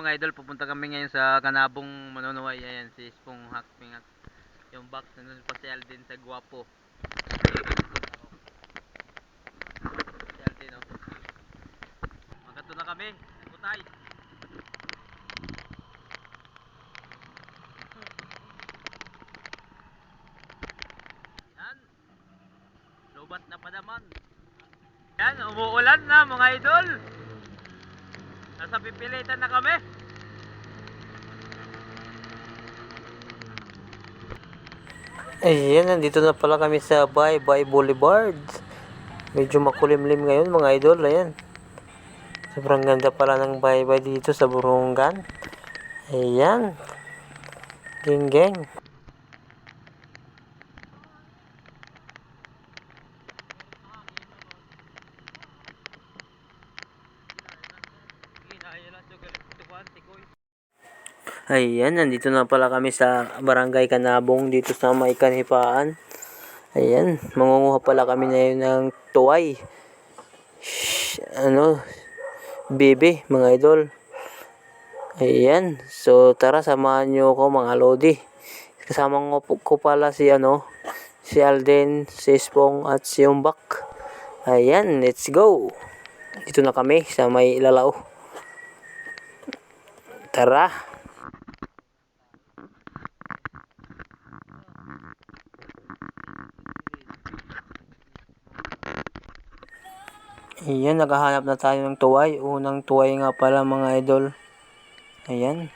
mga idol, pupunta kami ngayon sa Kanabong Manonoy. Ayan, si Spong Hack Pingak. Yung box, nandun pa si Alden sa Guwapo. Si Alden, oh. Magato na kami. Putay. Yan. Lobat na pa naman. Yan, umuulan na mga idol. Nasa pipilitan na kami. Ayan, nandito na pala kami sa Bye Bye Boulevard. Medyo makulimlim ngayon mga idol. Ayan. Sobrang ganda pala ng Bye Bye dito sa Burungan. Ayan. Geng Ayan, nandito na pala kami sa Barangay Kanabong dito sa May Kanipaan. Ayan, mangunguha pala kami ngayon ng tuway. Shh, ano, bebe, mga idol. Ayan, so tara samahan nyo ako mga lodi. Kasama ko, ko pala si ano, si Alden, si Spong at si Umbak. Ayan, let's go. Dito na kami sa may ilalao. Tara. Ayan, naghahanap na tayo ng tuway. Unang tuway nga pala mga idol. Ayan.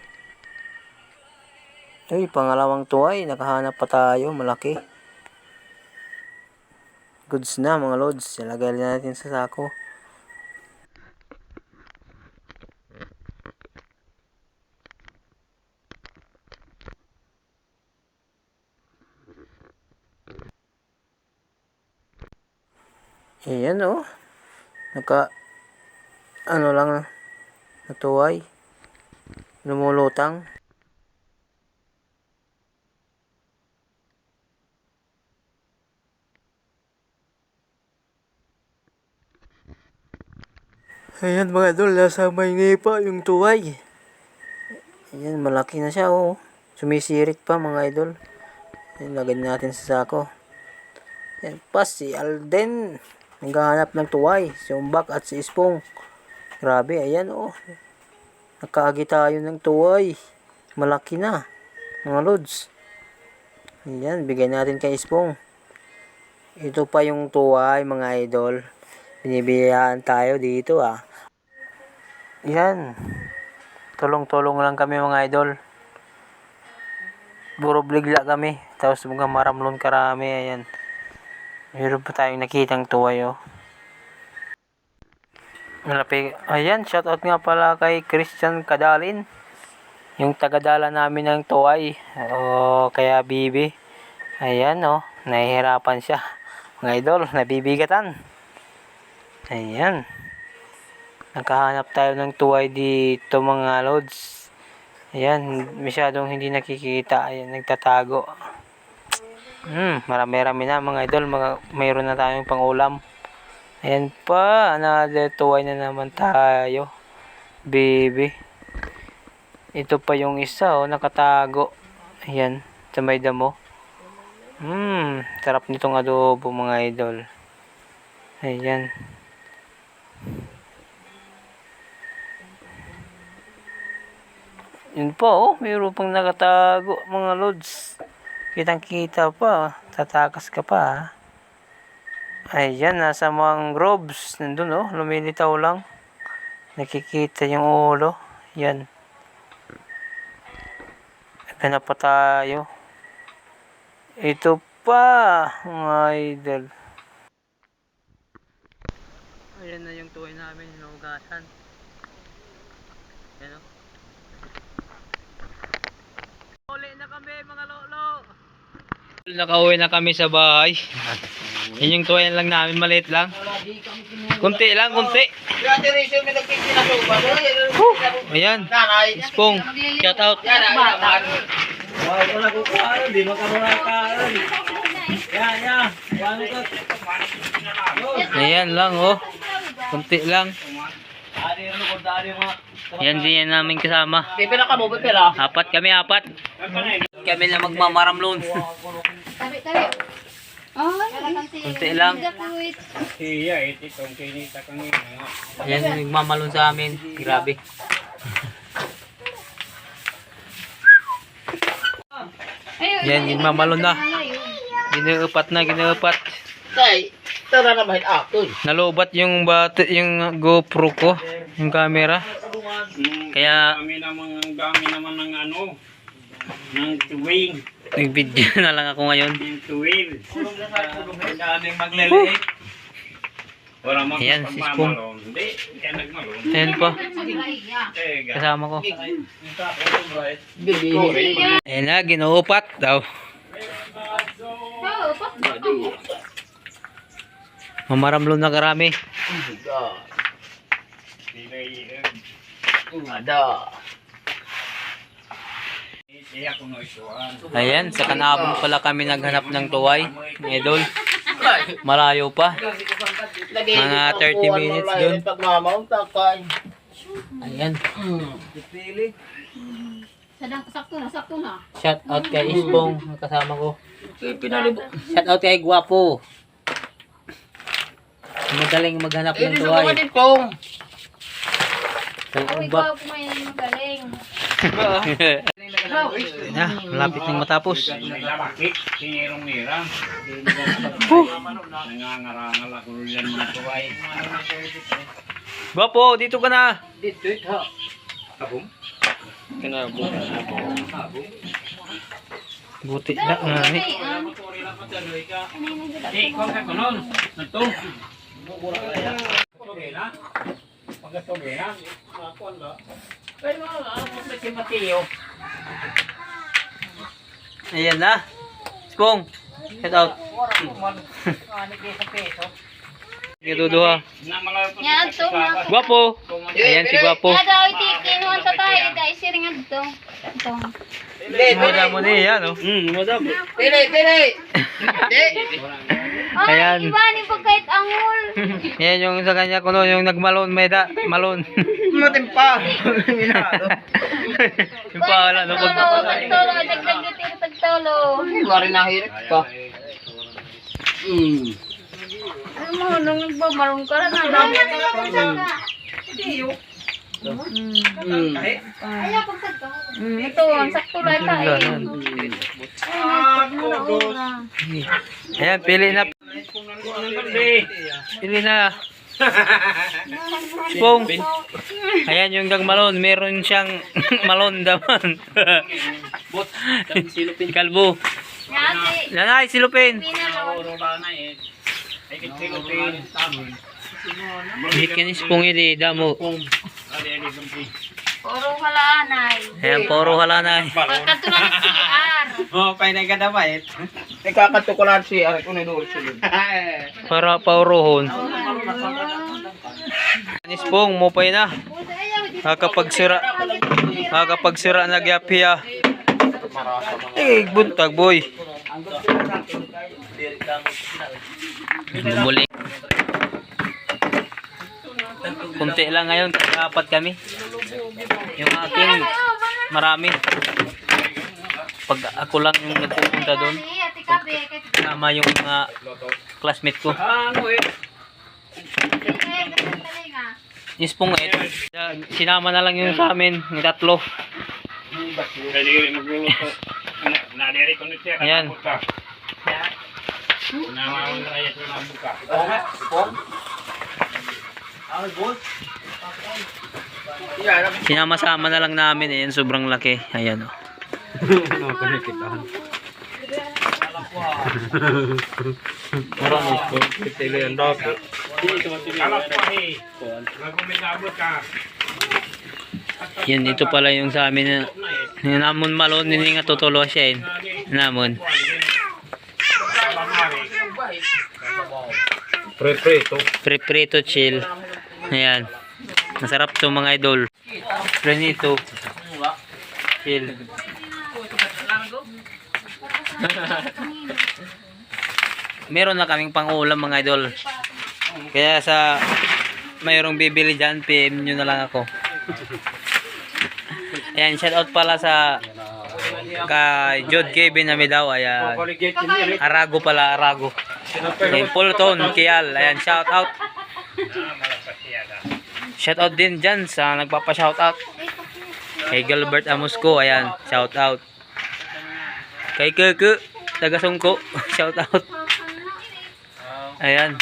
Uy, pangalawang tuway. Nakahanap pa tayo. Malaki. Goods na mga lods. Ilagay na natin sa sako. Ayan oh. Naka ano lang natuway. Lumulutang. Ayan mga idol, nasa may ngipa yung tuway. Ayan, malaki na siya oh. Sumisirit pa mga idol. Ayan, lagay natin sa sako. Ayan pa si Alden. Naghahanap ng tuway. Si Umbak at si Ispong. Grabe, ayan oh. Nakaagi tayo ng tuway. Malaki na. Mga lods. Ayan, bigay natin kay Ispong. Ito pa yung tuway mga idol. Binibiyaan tayo dito ah. Yan. Tulong-tulong lang kami mga idol. Puro bligla kami. Tapos mga maramlon karami. Ayan. Meron pa tayong nakitang tuway oh. Malapit. Ayan, shoutout nga pala kay Christian Kadalin. Yung tagadala namin ng tuway. O kaya bibi. Ayan oh, nahihirapan siya. Mga idol, nabibigatan. Ayan. Nakahanap tayo ng tuway dito mga lods. Ayan, masyadong hindi nakikita. Ayan, nagtatago. Hmm, marami-rami na mga idol. Mga, mayroon na tayong pangulam. Ayan pa, another tuway na naman tayo. Baby. Ito pa yung isa, oh, nakatago. Ayan, sa may damo. Hmm, sarap nitong adobo mga idol. Ayan. Yun pa, oh, mayroon pang nakatago mga lods. Kitang kita pa, tatakas ka pa. ah. Ayan, nasa mangroves. Nandun, oh, lumilitaw lang. Nakikita yung ulo. Yan. Ganap pa tayo. Ito pa, mga idol. Ayan na yung tuway namin, hinugasan. Yan o. Uli na kami mga lolo. Nakauwi na kami sa bahay. Yan yung tuway lang namin, maliit lang. Kunti lang, kunti. Ayan, Spong, shout out. Ayan lang oh. Kunti lang. Yan din yan namin kasama. Pipila ka mo, pipila. Apat kami, apat. Kami na magmamaramlon. Kunti lang. Iya, iti tong kinita kang Yan yung nagmamalon sa amin. Grabe. Yan, yung mamalon na. Ginuupat na, ginuupat. Tay, tara na mahit ako. Nalobat yung bat yung GoPro ko, yung camera. Kaya Kami naman, ang dami naman ng ano, ng tuwing, nag-video na lang ako ngayon. Ayan, si nagmalon. Ayan po, kasama ko. Ayan na, ginuupat daw. Mamaramlon na karami. Ada. Iya ko no isuan. Ayan, sa kanabon pala kami naghanap ng tuway. Idol, malayo pa. Mga 30 minutes dun. Ayan, Sadang sakto na, sakto na. shout out kay Ispong, kasama ko. Shout out kay Guwapo. Magaling maghanap ng tuway. Uy, Umbak. ikaw kumain magaling. Na, malapit nang matapos. Guwapo, dito ka na. Dito ito. Kabum? Buti na nga ni. Eh, kung ka kunon. Nato. Pero wala, ako si Mateo. Ayan na. Ispong, shout out. Gituduha. Yan, na. Guwapo. Ayan si Guwapo. Kaya daw, iti, kinuhan sa tayo. Dahil siring ito. Ito. Moda mo ni yan, oh. Hmm, madam. Pili, pili! Ay, Ayan. iba ni pagkait angol. Yan yung sa kanya kuno yung nagmalon may da malon. Matimpa! yung pala no pag Tolo, tagtolo, dagdag dito yung tagtolo. Wari na hirit ka. Hmm. Ano mo, nung nagbamarong ka na, dami ka na. Hmm. Mm, ito, ang sakto lang tayo. Ayan, pili na. Pili na. Pong. Ayan yung nagmalon, meron siyang malon daman. Kalbo. Nanay, silupin. pinalo. Ay, kitilupin. Bikin is pong hindi damo. Ali, ali, kumpi. Puro halaanay. Ayan, puro halanay. Pagkatunan si CR. Oh, painay ka dapat. Nagkakatukulan si Ari kung nidul sulod. Para paurohon. Ispong, mupay na. Kakapagsira. Kakapagsira nagyapiya. Eh, buntag boy. Bumuli. Kunti lang ngayon, apat kami. Yung aking marami. Pag ako lang yung nagpupunta doon, kasama yung mga classmate ko. Ispong eh. Sinama na lang yung sa amin, yung tatlo. Nito. Ayan. Namawan na kayo sa buka. Sinama-sama na lang namin eh, yan sobrang laki. Ayan oh. Marami po. Kalas po eh. Nagumidabot ka. Yan, ito pala yung sa amin na yung namon malon, hindi nga tutulo siya eh. Namon. Pre-preto. Pre-prito chill. Ayan. Masarap to mga idol. Prenito. Chill. Meron na kaming pang-ulam mga idol. Kaya sa mayroong bibili dyan, PM nyo na lang ako. Ayan, shout out pala sa kay Jod Kevin Amidaw. Ayan. Arago pala, Arago. Ayan, Fulton, Kial. Ayan, shout out. Shout out din dyan sa nagpapa-shout out. Kay Gilbert Amusco, ayan, shout out. Kay Kuku, taga Sungko, shout out. Ayan.